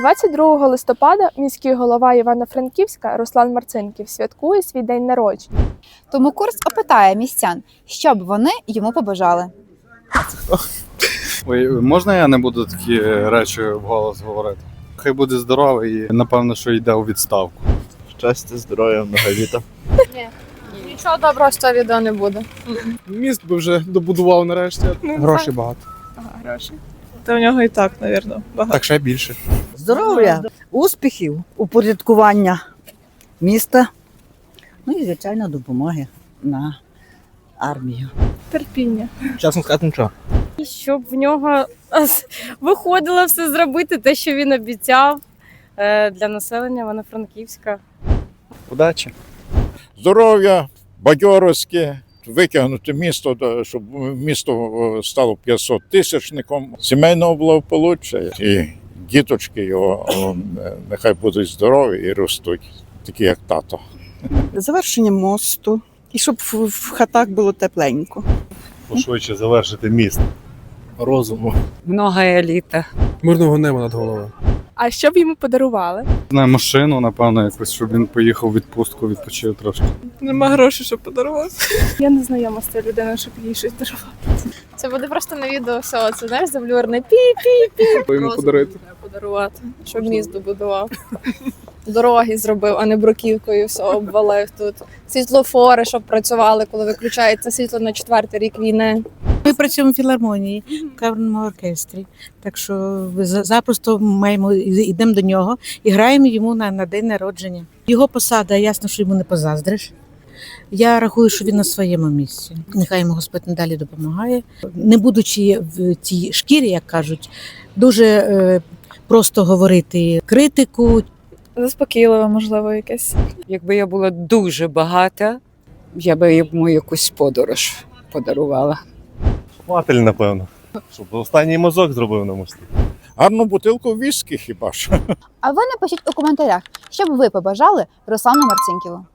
22 листопада міський голова Івано-Франківська Руслан Марцинків святкує свій день народження. Тому курс опитає містян, що б вони йому побажали. Ой, можна я не буду такі речі вголос говорити? Хай буде здоровий і напевно, що йде у відставку. Щастя, здоров'я, много літа. Нічого доброго з цього відео не буде. Міст би вже добудував нарешті. Грошей багато. Та в нього і так, напевно, багато. Так ще більше. Здоров'я, успіхів, упорядкування міста, ну і звичайно допомоги на армію. Терпіння. Чесно сказати, нічого. І щоб в нього виходило все зробити, те, що він обіцяв е, для населення Івано-Франківська. Удачі! здоров'я, бадьорості, витягнути місто, щоб місто стало 500 тисячником, сімейного благополуччя і діточки його е, нехай будуть здорові і ростуть, такі як тато. завершення мосту, і щоб в, в хатах було тепленько. Пошвидше завершити міст. Розуму. Много еліта. Мирного неба над головою. А що б йому подарували? Знаю машину, напевно, якось, щоб він поїхав у відпустку, відпочив трошки. Нема грошей, щоб подарувати. Я не знайома з цією людиною, щоб їй щось дарувати. Це буде просто на відео все. Це знаєш, завлюрне пі-пі-пі. Йому подарити. Подарувати, щоб міст добудував. Дороги зробив, а не бруківкою все обвалив тут. Світлофори, щоб працювали, коли виключається світло на четвертий рік війни. Ми працюємо в філармонії, в камерному оркестрі. Так що за- запросто маємо йдемо до нього і граємо йому на, на день народження. Його посада, ясно, що йому не позаздриш. Я рахую, що він на своєму місці. Нехай йому Господь надалі допомагає. Не будучи в тій шкірі, як кажуть, дуже е, просто говорити критику, Заспокійливе, можливо, якесь. Якби я була дуже багата, я би йому якусь подорож подарувала. Хватель, напевно. Щоб останній мазок зробив на мості. Гарну бутилку віскі хіба що. А ви напишіть у коментарях, що б ви побажали Руслану Марцинківу.